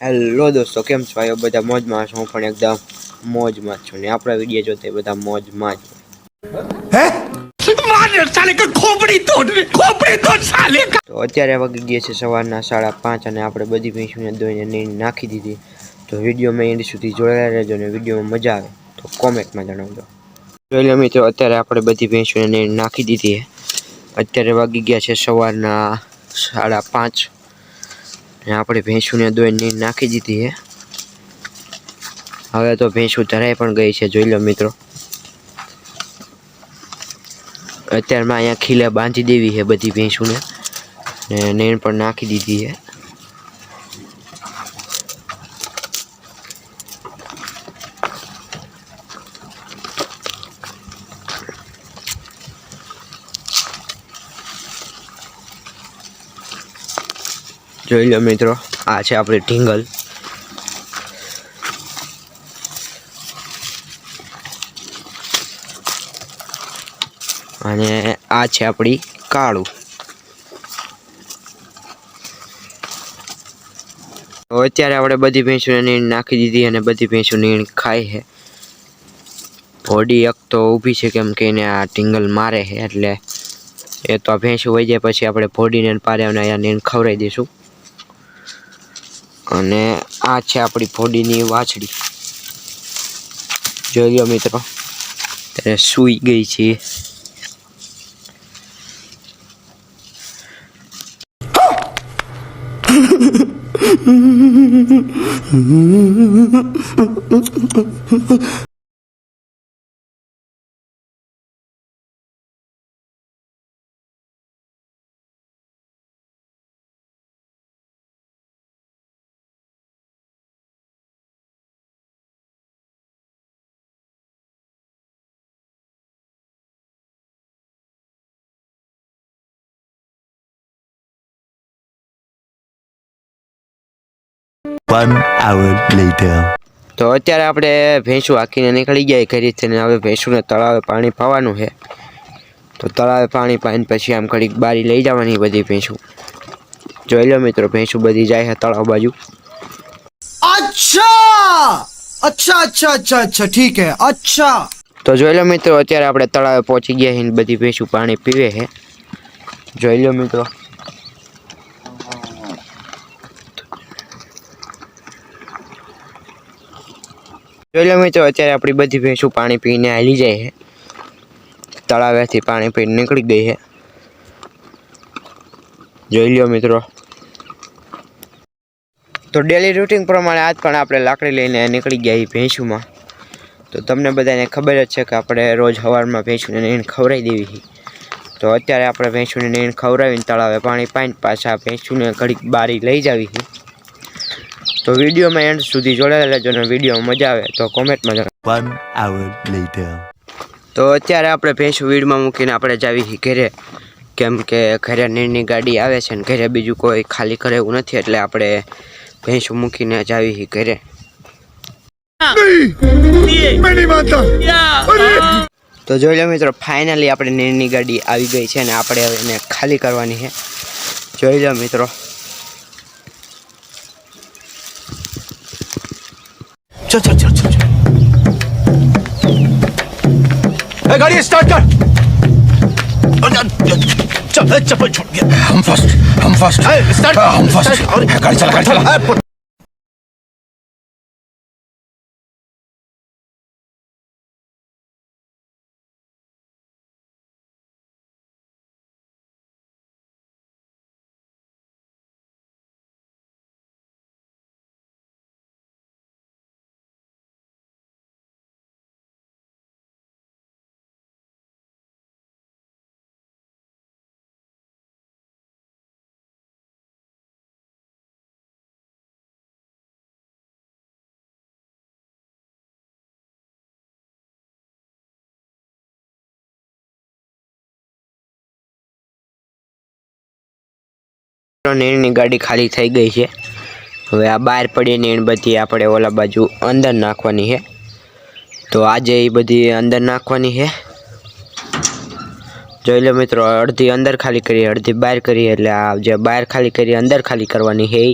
Hello દોસ્તો કેમ છો? આવ્યો બધા મોજમાં છો? હું પણ એકદમ મોજમાં છું ને આપણા વીડિયો જોતા બધા મોજમાં જ તો અત્યારે વાગી ગયા છે સવારના સાડા પાંચ અને આપણે બધી ભેંસુને ધોઈને નીણ નાખી દીધી. તો વીડિયો મેં એન્ડ સુધી જોડાયા રહેજો ને વિડીયોમાં મજા આવે. તો કોમેન્ટમાં જણાવજો. જોઈ લો મિત્રો અત્યારે આપણે બધી ભેંસુને નીણ નાખી દીધી અત્યારે વાગી ગયા છે સવારના સાડા પાંચ. ને આપણે ભેંસુને દોઈ નીણ નાખી દીધી છે. હવે તો ભેંસુ ધરાઈ પણ ગઈ છે, જોઈ લો મિત્રો. અત્યારમાં અહીંયા ખીલે બાંધી દેવી છે બધી ભેંસુને. ને નેણ પણ નાખી દીધી છે. જોઈ લો મિત્રો, આ છે આપણી ઢીંગલ. અને આ છે આપણી કાળું. તો અત્યારે આપણે બધી ભેંસોને નીણ નાખી દીધી અને બધી ભેંસો નીણ ખાય છે. હોડી એક તો ઊભી છે કેમ કે એને આ ટીંગલ મારે છે એટલે એ તો આ ભેંસો વહી જાય પછી આપણે ભોડીને પારે અને અહીંયા નીણ ખવડાવી દઈશું. અને આ છે આપણી ફોડીની વાછડી. જોઈ લો મિત્રો ત્યારે સૂઈ ગઈ છે. વન આવર લેટર તો અત્યારે આપણે ભેંસું આખીને નીકળી ગયા ઘરેથી ને હવે ભેંસુને તળાવે પાણી પાવાનું છે. તો તળાવે પાણી પાઈને પછી આમ ઘડીક બારી લઈ જવાની બધી ભેંસું. જોઈ લો મિત્રો ભેંસું બધી જાય છે તળાવ બાજુ. અચ્છા! અચ્છા અચ્છા અચ્છા અચ્છા ઠીક હે અચ્છા. તો જોઈ લો મિત્રો અત્યારે આપણે તળાવે પહોંચી ગયા છીએ બધી ભેંસું પાણી પીવે છે. જોઈ લો મિત્રો. જોઈ મિત્રો, અત્યારે આપણી બધી ભેંસું પાણી પીને હાલી જાય છે. તળાવેથી પાણી પીને નીકળી ગઈ છે. જોઈ લો મિત્રો. તો ડેલી રૂટીન પ્રમાણે આજ પણ આપણે લાકડી લઈને નીકળી ગયા છીએ ભેંસુમાં. તો તમને બધાને ખબર જ છે કે આપણે રોજ સવારમાં ભેંસુને નીણ ખવડાવી દેવી છે. તો અત્યારે આપણે ભેંસુને નીણ ખવડાવીને તળાવે પાણી પાઈને પાછા ભેંસુને ઘડીક બારી લઈ જાવી છે. તો વિડીયોમાં એન્ડ સુધી જોડાયેલા રહેજો અને વીડિયો મજા આવે તો કોમેન્ટમાં જણાવો. તો અત્યારે આપણે ભેંસ વીડમાં મૂકીને આપણે જાવી ઘરે. કેમ કે ઘરે નીરની ગાડી આવે છે ને ઘરે બીજું કોઈ ખાલી કરે એવું નથી એટલે આપણે ભેંસ મૂકીને જાવી આવી ઘરે. તો જોઈ લો મિત્રો ફાઇનલી આપણે નીરની ગાડી આવી ગઈ છે ને આપણે હવે એને ખાલી કરવાની છે. જોઈ લો મિત્રો. চল চল চল চল গাড়ি স্টার্ট কর। চল চল ছুট গিয়া। হাম ফাস্ট হাম ফাস্ট স্টার্ট হাম ফাস্ট গাড়ি চালা গাড়ি চালা। નીણની ગાડી ખાલી થઈ ગઈ છે. હવે આ બહાર પડી નીણ બધી આપણે ઓલા બાજુ અંદર નાખવાની છે. તો આજે એ બધી અંદર નાખવાની છે. જોઈ લો મિત્રો અડધી અંદર ખાલી કરી અડધી બહાર કરી એટલે આ જે બહાર ખાલી કરી અંદર ખાલી કરવાની છે એ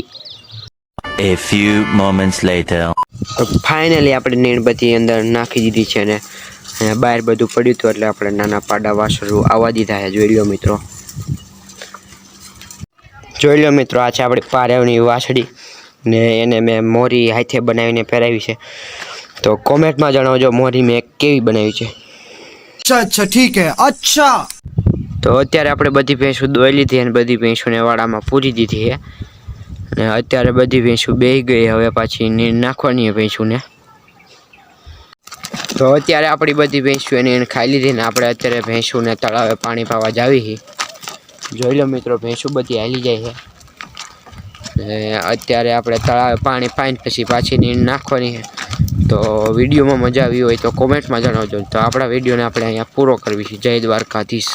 A few moments later. તો ફાઇનલી આપણે નીણબત્તી અંદર નાખી દીધી છે ને બહાર બધું પડ્યું હતું એટલે આપણે નાના પાડા વાસરો આવવા દીધા છે. જોઈ લો મિત્રો. જોઈ લો મિત્રો આ છે આપણી પારેવની વાછડી ને એને મેં મોરી હાથે બનાવીને પહેરાવી છે. તો કોમેન્ટમાં જણાવજો મોરી મેં કેવી બનાવી છે. અચ્છા અચ્છા ઠીક હે અચ્છા. તો અત્યારે આપણે બધી ભેંસો દોઈ લીધી અને બધી ભેંસોને વાડામાં પૂરી દીધી છે અને અત્યારે બધી ભેંસો બેહી ગઈ હવે પાછી નીર નાખવાની ભેંસોને. તો અત્યારે આપણી બધી ભેંસો એને ખાઈ લીધી ને આપણે અત્યારે ભેંસોને તળાવે પાણી પાવા જ આવી છીએ જોઈ લો મિત્રો, ભેંસો બધી હાલી જાય છે. અત્યારે આપણે તળાવે પાણી પાઈને પછી પાછી નીણ નાખવાની છે. તો વિડીયોમાં મજા આવી હોય તો કોમેન્ટમાં જણાવજો. તો આપણા વિડીયોને આપણે અહીંયા પૂરો કરવી છે. જય દ્વારકાધીશ.